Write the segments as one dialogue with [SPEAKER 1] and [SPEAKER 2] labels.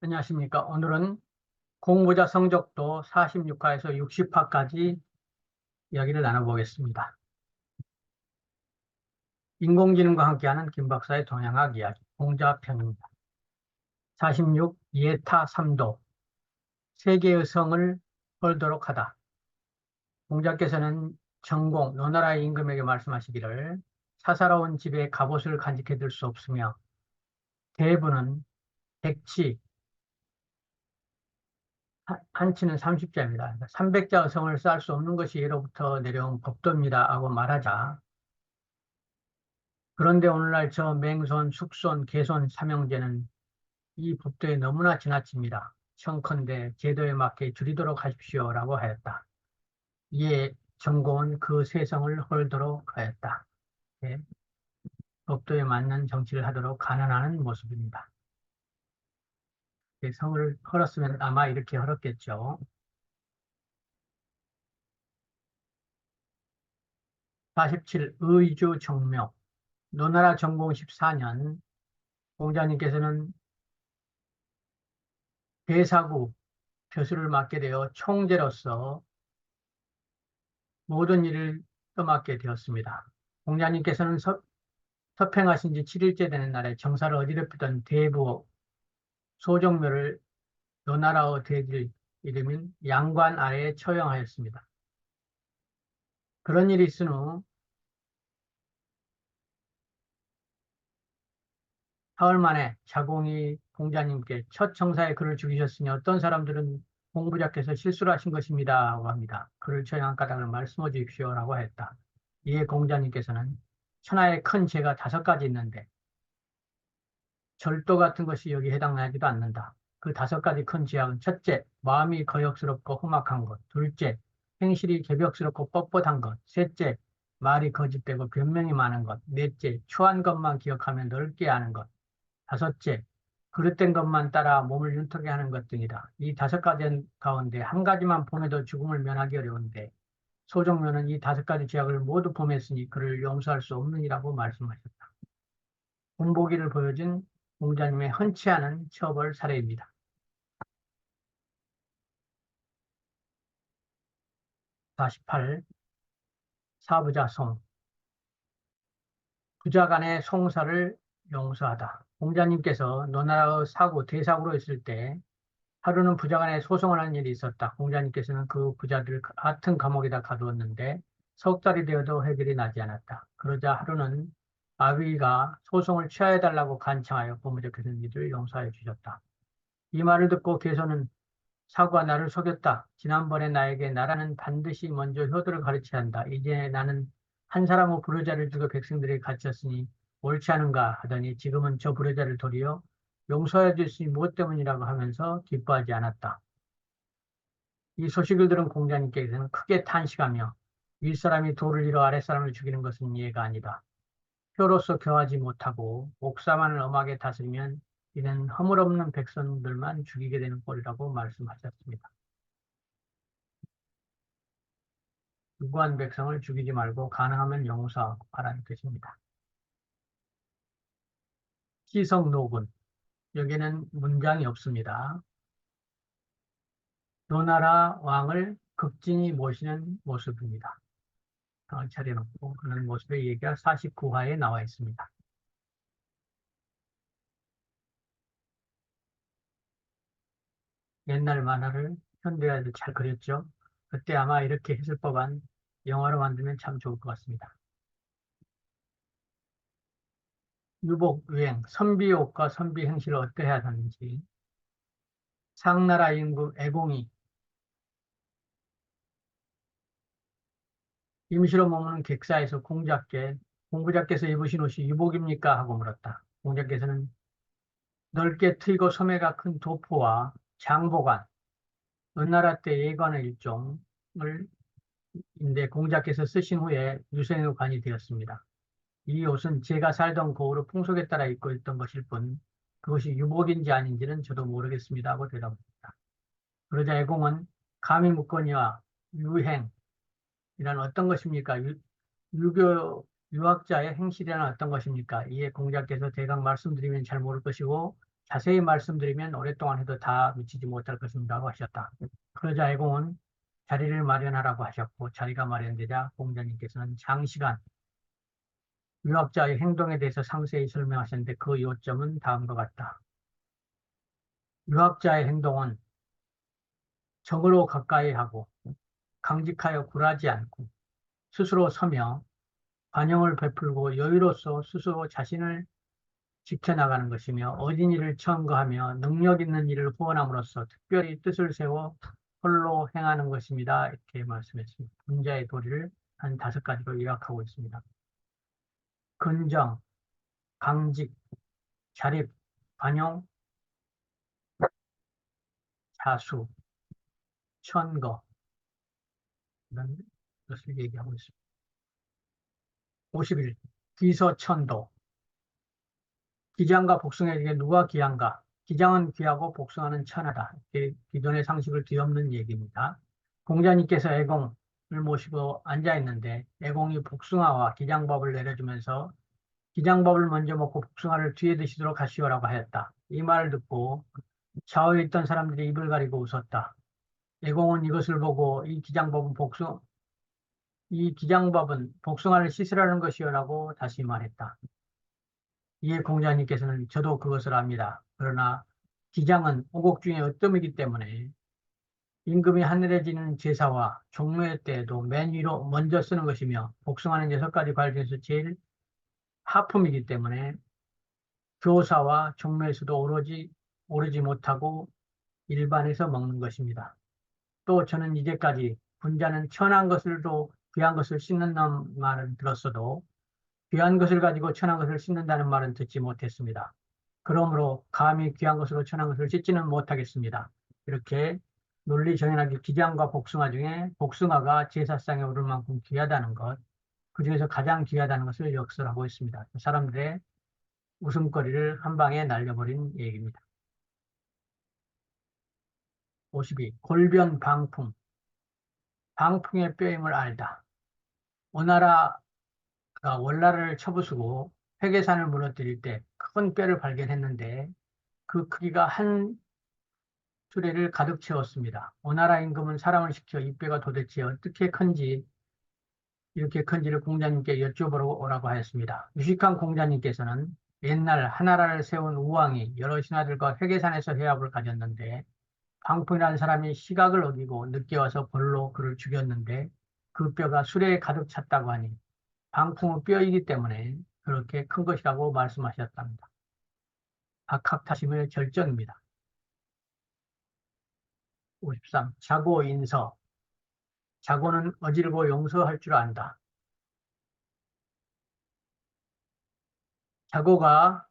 [SPEAKER 1] 안녕하십니까. 오늘은 공부자 성적도 46화에서 60화까지 이야기를 나눠보겠습니다. 인공지능과 함께하는 김 박사의 동양학 이야기, 공자편입니다. 46, 예타 3도, 세계의 성을 헐도록 하다. 공자께서는 전공, 노나라의 임금에게 말씀하시기를 사사로운 집에 갑옷을 간직해 둘 수 없으며 대부는 백치, 한치는 30자입니다. 300자 성을 쌓을 수 없는 것이 예로부터 내려온 법도입니다. 하고 말하자. 그런데 오늘날 저 맹손, 숙손, 개손, 삼형제는 이 법도에 너무나 지나칩니다. 청컨대 제도에 맞게 줄이도록 하십시오. 라고 하였다. 이에 정공은 그 세성을 헐도록 하였다. 네. 법도에 맞는 정치를 하도록 가난하는 모습입니다. 성을 헐었으면 아마 이렇게 헐었겠죠. 47. 의주 정묘 노나라 전공 14년 공자님께서는 대사구 교수를 맡게 되어 총재로서 모든 일을 떠맡게 되었습니다. 공자님께서는 서, 서평하신 지 7일째 되는 날에 정사를 어지럽히던 대부 소정묘를 노나라어 대질 이름인 양관 아래에 처형하였습니다. 그런 일이 있은 후 사흘 만에 자공이 공자님께 첫 정사에 그를 죽이셨으니 어떤 사람들은 공부자께서 실수를 하신 것입니다. 라고 합니다. 그를 처형한 까닭을 말씀해 주십시오. 라고 했다. 이에 공자님께서는 천하에 큰 죄가 다섯 가지 있는데 절도 같은 것이 여기 해당하지도 않는다. 그 다섯 가지 큰 죄악은 첫째, 마음이 거역스럽고 험악한 것. 둘째, 행실이 개벽스럽고 뻣뻣한 것. 셋째, 말이 거짓되고 변명이 많은 것. 넷째, 추한 것만 기억하며 넓게 하는 것. 다섯째, 그릇된 것만 따라 몸을 윤택게 하는 것 등이다. 이 다섯 가지 가운데 한 가지만 범해도 죽음을 면하기 어려운데 소정면은 이 다섯 가지 죄악을 모두 범했으니 그를 용서할 수 없느니라고 말씀하셨다. 본보기를 보여준 공자님의 흔치 않은 처벌 사례입니다. (48) 사부자 송 부자 간의 송사를 용서하다. 공자님께서 노나라의 사고, 대사고로 있을 때 하루는 부자 간에 소송을 하는 일이 있었다. 공자님께서는 그 부자들을 같은 감옥에다 가두었는데 석 달이 되어도 해결이 나지 않았다. 그러자 하루는 아비가 소송을 취하해달라고 간청하여 고무적해서 이들을 용서해 주셨다. 이 말을 듣고 개소는 사고가 나를 속였다. 지난번에 나에게 나라는 반드시 먼저 효도를 가르쳐야 한다. 이제 나는 한 사람의 불효자를 두고 백성들에게 갇혔으니 옳지 않은가 하더니 지금은 저 불효자를 도리어 용서해 주시니 무엇 때문이라고 하면서 기뻐하지 않았다. 이 소식을 들은 공자님께서는 크게 탄식하며 윗사람이 돌을 잃어 아랫사람을 죽이는 것은 이해가 아니다. 표로서 교하지 못하고 옥사만을 엄하게 다스리면 이는 허물없는 백성들만 죽이게 되는 꼴이라고 말씀하셨습니다. 유구한 백성을 죽이지 말고 가능하면 용서하라는 뜻입니다. 시성 노군 여기는 문장이 없습니다. 노나라 왕을 극진히 모시는 모습입니다. 차려놓고 그런 모습의 얘기가 49화에 나와 있습니다. 옛날 만화를 현대화도 잘 그렸죠. 그때 아마 이렇게 했을 법한 영화로 만들면 참 좋을 것 같습니다. 유복, 유행, 선비옷과 선비 행실을 어떻게 해야 하는지 상나라 인구 애공이 임시로 머무는 객사에서 공자께 공부자께서 입으신 옷이 유복입니까? 하고 물었다. 공자께서는 넓게 트이고 소매가 큰 도포와 장보관, 은나라 때 예관의 일종을 인데 공자께서 쓰신 후에 유생의 관이 되었습니다. 이 옷은 제가 살던 고을의 풍속에 따라 입고 있던 것일 뿐 그것이 유복인지 아닌지는 저도 모르겠습니다 하고 대답합니다. 그러자 애공은 감히 묻거니와 유행, 이란 어떤 것입니까? 유, 유교 유학자의 행실이란 어떤 것입니까? 이에 공자께서 대강 말씀드리면 잘 모를 것이고 자세히 말씀드리면 오랫동안 해도 다 미치지 못할 것입니다 고 하셨다. 그러자 애공은 자리를 마련하라고 하셨고 자리가 마련되자 공자님께서는 장시간 유학자의 행동에 대해서 상세히 설명하셨는데 그 요점은 다음과 같다. 유학자의 행동은 적으로 가까이 하고 강직하여 굴하지 않고 스스로 서며 관용을 베풀고 여유로서 스스로 자신을 지켜나가는 것이며 어진 일을 청거하며 능력 있는 일을 후원함으로써 특별히 뜻을 세워 홀로 행하는 것입니다. 이렇게 말씀했습니다. 분자의 도리를 한 다섯 가지로 요약하고 있습니다. 근정, 강직, 자립, 관용, 자수, 천거 이런 것을 얘기하고 있습니다. 51. 기서천도 기장과 복숭아에게 누가 귀한가? 기장은 귀하고 복숭아는 천하다. 기존의 상식을 뒤엎는 얘기입니다. 공자님께서 애공을 모시고 앉아 있는데 애공이 복숭아와 기장밥을 내려주면서 기장밥을 먼저 먹고 복숭아를 뒤에 드시도록 하시오라고 하였다. 이 말을 듣고 좌우에 있던 사람들이 입을 가리고 웃었다. 애공은 이것을 보고 이 기장밥은 복숭 이 기장밥은 복숭아를 씻으라는 것이오라고 다시 말했다. 이에 공자님께서는 저도 그것을 압니다. 그러나 기장은 오곡 중에 어뜸이기 때문에 임금이 하늘에 지는 제사와 종묘 때에도 맨 위로 먼저 쓰는 것이며 복숭아는 여섯 가지 중에서 제일 하품이기 때문에 교사와 종묘에서도 오르지 오르지 못하고 일반에서 먹는 것입니다. 또 저는 이제까지 분자는 천한 것을도 귀한 것을 씻는다는 말은 들었어도 귀한 것을 가지고 천한 것을 씻는다는 말은 듣지 못했습니다. 그러므로 감히 귀한 것으로 천한 것을 씻지는 못하겠습니다. 이렇게 논리 정연하게 기장과 복숭아 중에 복숭아가 제사상에 오를 만큼 귀하다는 것, 그 중에서 가장 귀하다는 것을 역설하고 있습니다. 사람들의 웃음거리를 한 방에 날려버린 얘기입니다. 52. 골변 방풍. 방풍의 뼈임을 알다. 오나라가 월나라를 쳐부수고 회계산을 무너뜨릴 때 큰 뼈를 발견했는데 그 크기가 한 수레를 가득 채웠습니다. 오나라 임금은 사람을 시켜 이 뼈가 도대체 어떻게 큰지 이렇게 큰지를 공자님께 여쭤보러 오라고 하였습니다. 유식한 공자님께서는 옛날 하나라를 세운 우왕이 여러 신하들과 회계산에서 회합을 가졌는데 방풍이라는 사람이 시각을 어기고 늦게 와서 벌로 그를 죽였는데 그 뼈가 수레에 가득 찼다고 하니 방풍은 뼈이기 때문에 그렇게 큰 것이라고 말씀하셨답니다. 박학타심의 절정입니다. 53. 자고 인서 자고는 어지르고 용서할 줄 안다. 자고가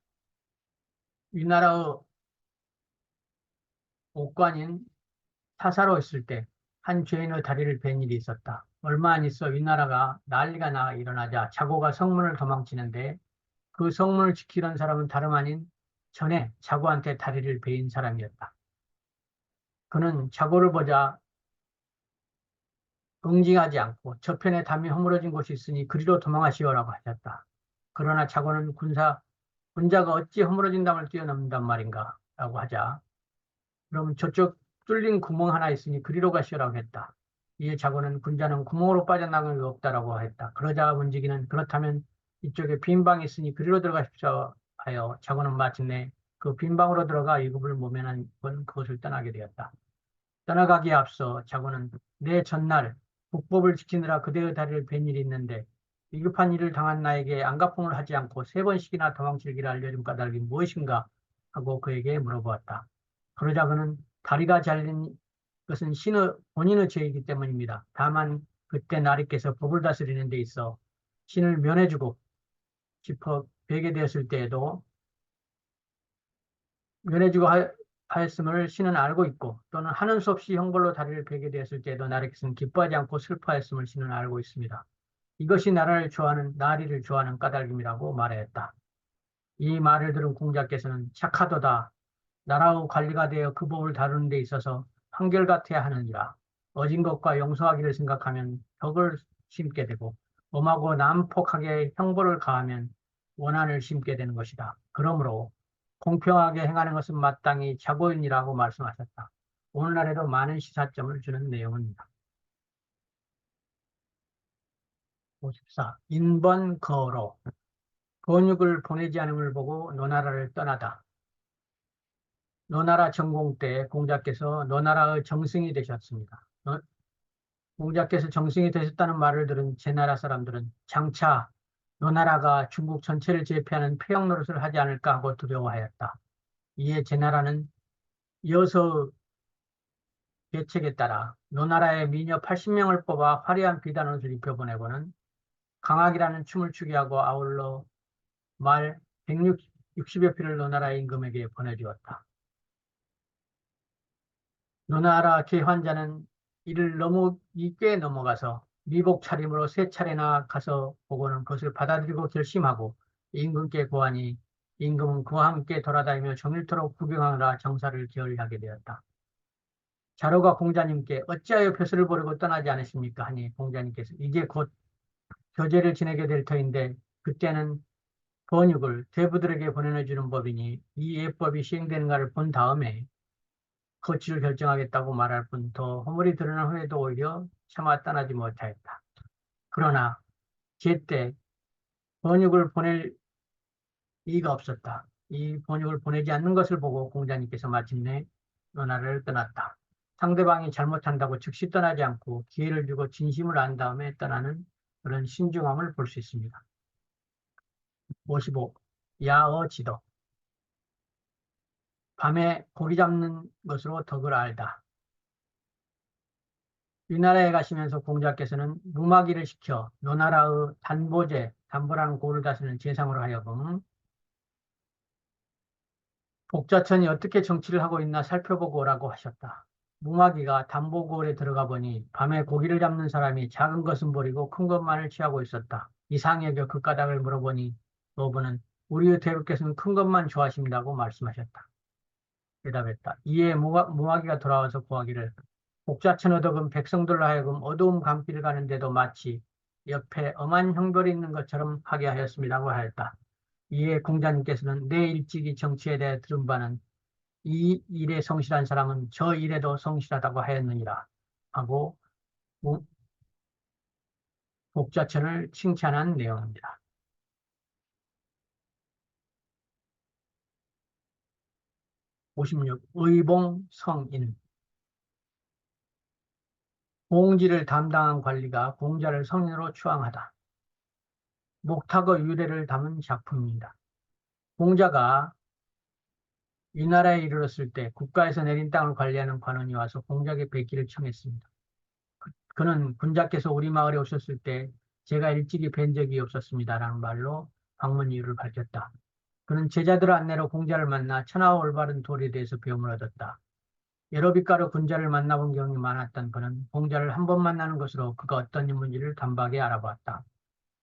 [SPEAKER 1] 위나라의 옥관인 사사로 있을 때 한 죄인의 다리를 벤 일이 있었다. 얼마 안 있어 위나라가 난리가 나 일어나자 자고가 성문을 도망치는데 그 성문을 지키던 사람은 다름 아닌 전에 자고한테 다리를 베인 사람이었다. 그는 자고를 보자 응징하지 않고 저편에 담이 허물어진 곳이 있으니 그리로 도망하시오라고 하셨다. 그러나 자고는 군사 군자가 어찌 허물어진 담을 뛰어넘는단 말인가 라고 하자 그럼 저쪽 뚫린 구멍 하나 있으니 그리로 가시오라고 했다. 이에 자고는 군자는 구멍으로 빠져나갈 수 없다라고 했다. 그러자 문지기는 그렇다면 이쪽에 빈 방이 있으니 그리로 들어가십시오 하여 자고는 마침내 그 빈 방으로 들어가 이급을 모면한 건 그것을 떠나게 되었다. 떠나가기에 앞서 자고는 내 전날 국법을 지키느라 그대의 다리를 벤 일이 있는데 위급한 일을 당한 나에게 안가풍을 하지 않고 세 번씩이나 도망칠 길을 알려준 까닭이 무엇인가 하고 그에게 물어보았다. 그러자 그는 다리가 잘린 것은 신의 본인의 죄이기 때문입니다. 다만 그때 나리께서 법을 다스리는 데 있어 신을 면해주고 싶어 베게 되었을 때에도 면해주고 하였음을 신은 알고 있고 또는 하는 수 없이 형벌로 다리를 베게 되었을 때에도 나리께서는 기뻐하지 않고 슬퍼하였음을 신은 알고 있습니다. 이것이 나라를 좋아하는 나리를 좋아하는 까닭임이라고 말하였다. 이 말을 들은 공자께서는 착하도다. 나라의 관리가 되어 그 법을 다루는 데 있어서 한결같아야 하느니라. 어진 것과 용서하기를 생각하면 벽을 심게 되고 엄하고 난폭하게 형벌을 가하면 원한을 심게 되는 것이다. 그러므로 공평하게 행하는 것은 마땅히 자고인이라고 말씀하셨다. 오늘날에도 많은 시사점을 주는 내용입니다. 54. 인번 거로 번육을 보내지 않음을 보고 노나라를 떠나다. 노나라 전공 때 공자께서 노나라의 정승이 되셨습니다. 어? 공자께서 정승이 되셨다는 말을 들은 제나라 사람들은 장차 노나라가 중국 전체를 제패하는 폐역 노릇을 하지 않을까 하고 두려워하였다. 이에 제나라는 여서 계책에 따라 노나라의 미녀 80명을 뽑아 화려한 비단옷을 입혀보내고는 강학이라는 춤을 추게 하고 아울러 말 160여 피를 노나라 임금에게 보내주었다. 노나라 개환자는 이를 너무 이꽤 넘어가서 미복 차림으로 세 차례나 가서 보고는 그것을 받아들이고 결심하고 임금께 고하니 임금은 그와 함께 돌아다니며 종일토록 구경하느라 정사를 게을리하게 되었다. 자로가 공자님께 어찌하여 벼슬을 버리고 떠나지 않으십니까? 하니 공자님께서 이제 곧 교제를 지내게 될 터인데 그때는 번육을 대부들에게 보내주는 법이니 이 예법이 시행되는가를 본 다음에 거취를 결정하겠다고 말할 뿐 더 허물이 드러난 후에도 오히려 차마 떠나지 못하였다. 그러나 제때 번육을 보낼 이가 없었다. 이 번육을 보내지 않는 것을 보고 공자님께서 마침내 너나를 떠났다. 상대방이 잘못한다고 즉시 떠나지 않고 기회를 주고 진심을 안 다음에 떠나는 그런 신중함을 볼 수 있습니다. 55. 야어 지도. 밤에 고기 잡는 것으로 덕을 알다. 위나라에 가시면서 공자께서는 무마기를 시켜 노나라의 단보제, 단보라는 고를 다스리는 재상으로 하여금 복자천이 어떻게 정치를 하고 있나 살펴보고 오라고 하셨다. 무마기가 단보고을에 들어가 보니 밤에 고기를 잡는 사람이 작은 것은 버리고 큰 것만을 취하고 있었다. 이상에 겨그 까닭을 물어보니 노부는 우리의 대부께서는 큰 것만 좋아하신다고 말씀하셨다. 대답했다. 이에 무마기가 돌아와서 구하기를 복자천 어덕은 백성들로 하여금 어두운 감길을 가는데도 마치 옆에 엄한 형벌이 있는 것처럼 하게 하였습니다고 하였다. 이에 공자님께서는 내 일찍이 정치에 대해 들은 바는 이 일에 성실한 사람은 저 일에도 성실하다고 하였느니라 하고 복자천을 칭찬한 내용입니다. 56. 의봉 성인 공지를 담당한 관리가 공자를 성인으로 추앙하다. 목탁의 유래를 담은 작품입니다. 공자가 이 나라에 이르렀을 때 국가에서 내린 땅을 관리하는 관원이 와서 공자에게 뵙기를 청했습니다. 그, 는 군자께서 우리 마을에 오셨을 때 제가 일찍이 뵌 적이 없었습니다라는 말로 방문 이유를 밝혔다. 그는 제자들 안내로 공자를 만나 천하와 올바른 도리에 대해서 배움을 얻었다. 여러 빛가루 군자를 만나본 경험이 많았던 그는 공자를 한 번 만나는 것으로 그가 어떤 인물인지를 단박에 알아보았다.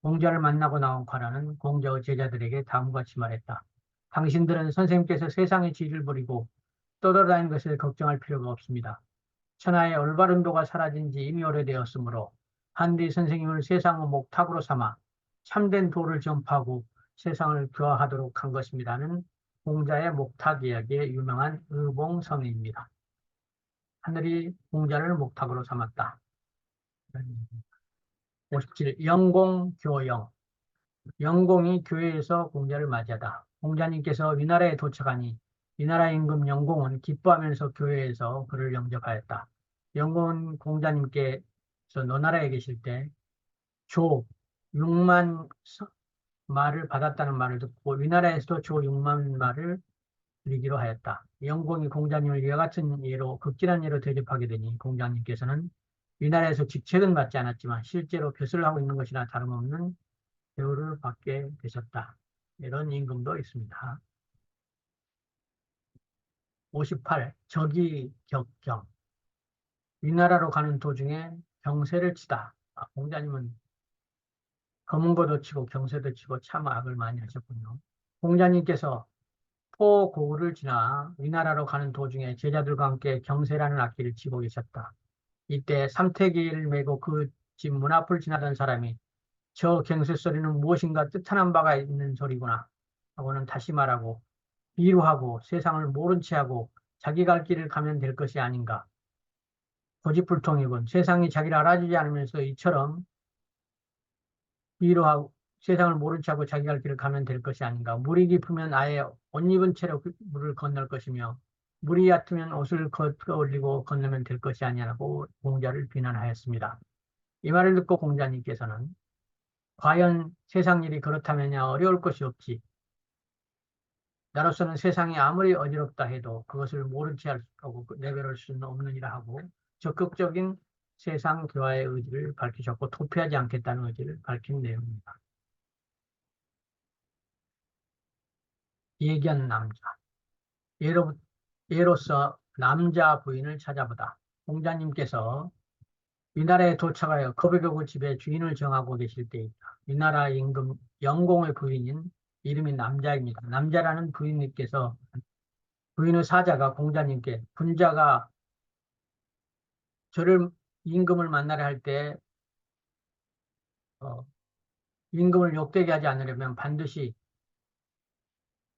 [SPEAKER 1] 공자를 만나고 나온 과라는 공자의 제자들에게 다음과 같이 말했다. 당신들은 선생님께서 세상의 지위를 버리고 떠돌아다니는 것을 걱정할 필요가 없습니다. 천하의 올바른 도가 사라진 지 이미 오래되었으므로 한디 선생님을 세상의 목탁으로 삼아 참된 도를 전파하고 세상을 교화하도록 한 것입니다는 공자의 목탁 이야기의 유명한 의봉성입니다. 하늘이 공자를 목탁으로 삼았다. 57. 영공교영 영공이 교회에서 공자를 맞이하다. 공자님께서 위나라에 도착하니 위나라 임금 영공은 기뻐하면서 교회에서 그를 영접하였다. 영공은 공자님께서 너나라에 계실 때 조 6만 말을 받았다는 말을 듣고 위나라에서도 조 6만 말을 드리기로 하였다. 영공이 공자님을 이와 같은 예로 극진한 예로 대접하게 되니 공자님께서는 위나라에서 직책은 받지 않았지만 실제로 교수를 하고 있는 것이나 다름없는 대우를 받게 되셨다. 이런 임금도 있습니다. 58. 적이 격경. 위나라로 가는 도중에 경세를 치다. 아, 공자님은 검은고도 치고 경세도 치고 참 악을 많이 하셨군요. 공자님께서 포고를 지나 위나라로 가는 도중에 제자들과 함께 경세라는 악기를 치고 계셨다. 이때 삼태기를 메고 그 집 문 앞을 지나던 사람이 저 경세 소리는 무엇인가 뜻하는 바가 있는 소리구나 하고는 다시 말하고 비루하고 세상을 모른 채 하고 자기 갈 길을 가면 될 것이 아닌가. 고집불통이군. 세상이 자기를 알아주지 않으면서 이처럼 비루하고 세상을 모른 채 하고 자기 갈 길을 가면 될 것이 아닌가. 물이 깊으면 아예 옷 입은 채로 그 물을 건널 것이며 물이 얕으면 옷을 걷어 올리고 건너면 될 것이 아니라고 공자를 비난하였습니다. 이 말을 듣고 공자님께서는 과연 세상 일이 그렇다면야 어려울 것이 없지. 나로서는 세상이 아무리 어지럽다 해도 그것을 모른 채 하고 내버릴 수는 없느니라 하고 적극적인 세상 교화의 의지를 밝히셨고 도피하지 않겠다는 의지를 밝힌 내용입니다. 예견 남자. 예로, 예로서 남자 부인을 찾아보다. 공자님께서 위나라에 도착하여 거백여고 집에 주인을 정하고 계실 때이다. 위나라 임금 영공의 부인인 이름이 남자입니다. 남자라는 부인님께서 부인의 사자가 공자님께 분자가 저를 임금을 만나려 할 때 어, 임금을 욕되게 하지 않으려면 반드시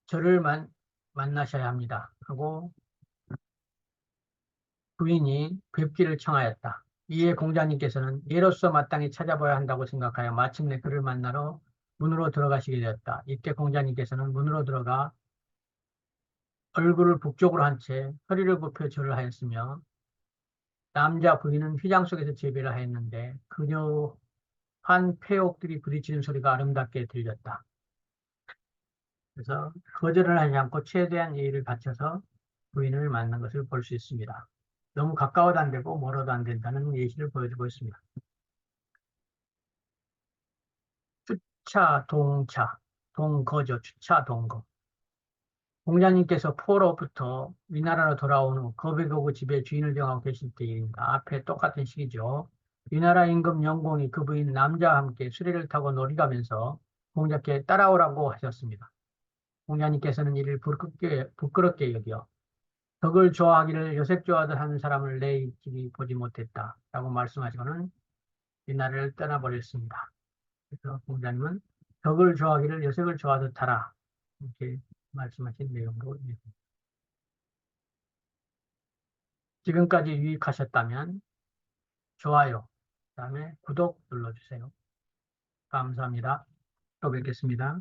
[SPEAKER 1] 저를 만, 만나셔야 합니다. 하고 부인이 뵙기를 청하였다. 이에 공자님께서는 예로서 마땅히 찾아봐야 한다고 생각하여 마침내 그를 만나러 문으로 들어가시게 되었다. 이때 공자님께서는 문으로 들어가 얼굴을 북쪽으로 한 채 허리를 굽혀 절을 하였으며 남자 부인은 휘장 속에서 재배를 하였는데 그녀 한 폐옥들이 부딪히는 소리가 아름답게 들렸다. 그래서 거절을 하지 않고 최대한 예의를 갖춰서 부인을 만난 것을 볼 수 있습니다. 너무 가까워도 안 되고 멀어도 안 된다는 예시를 보여주고 있습니다. 추차, 동차, 동거죠. 추차, 동거. 공자님께서 포로부터 위나라로 돌아온 후 거백오고 집에 주인을 정하고 계실 때입니다. 앞에 똑같은 시기죠. 위나라 임금 영공이 그 부인 남자와 함께 수레를 타고 놀이 가면서 공자께 따라오라고 하셨습니다. 공자님께서는 이를 부끄럽게, 부끄럽게 여겨 덕을 좋아하기를 여색 좋아하듯 하는 사람을 내 길이 보지 못했다. 라고 말씀하시고는 이 나라를 떠나버렸습니다. 그래서 공자님은 덕을 좋아하기를 여색을 좋아하듯 하라. 이렇게 말씀하신 내용으로. 지금까지 유익하셨다면 좋아요, 그 다음에 구독 눌러주세요. 감사합니다. 또 뵙겠습니다.